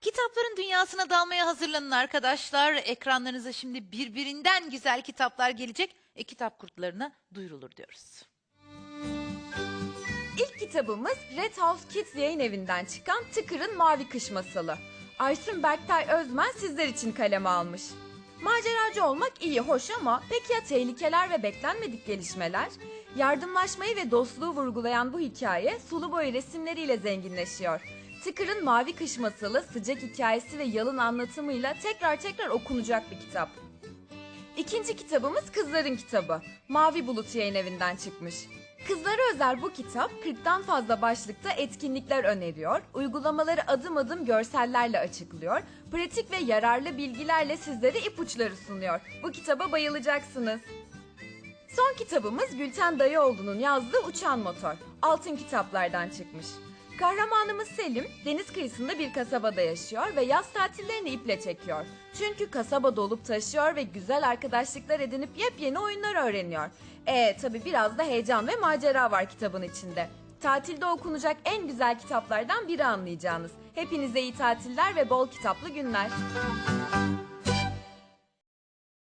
Kitapların dünyasına dalmaya hazırlanın arkadaşlar. Ekranlarınıza şimdi birbirinden güzel kitaplar gelecek. E, kitap kurtlarına duyurulur diyoruz. İlk kitabımız Red House Kids yayın evinden çıkan Tıkır'ın Mavi Kış Masalı. Aysun Berktay Özmen sizler için kaleme almış. Maceracı olmak iyi, hoş ama peki ya tehlikeler ve beklenmedik gelişmeler? Yardımlaşmayı ve dostluğu vurgulayan bu hikaye sulu boy resimleriyle zenginleşiyor. Tıkır'ın Mavi Kış Masalı sıcak hikayesi ve yalın anlatımıyla tekrar tekrar okunacak bir kitap. İkinci kitabımız Kızların Kitabı. Mavi Bulut yayın evinden çıkmış. Kızlara özel bu kitap 40'tan fazla başlıkta etkinlikler öneriyor, uygulamaları adım adım görsellerle açıklıyor, pratik ve yararlı bilgilerle sizlere ipuçları sunuyor. Bu kitaba bayılacaksınız. Son kitabımız Gülten Dayıoğlu'nun yazdığı Uçan Motor. Altın kitaplardan çıkmış. Kahramanımız Selim deniz kıyısında bir kasabada yaşıyor ve yaz tatillerini iple çekiyor. Çünkü kasaba dolup taşıyor ve güzel arkadaşlıklar edinip yepyeni oyunlar öğreniyor. E tabi biraz da heyecan ve macera var kitabın içinde. Tatilde okunacak en güzel kitaplardan biri anlayacağınız. Hepinize iyi tatiller ve bol kitaplı günler.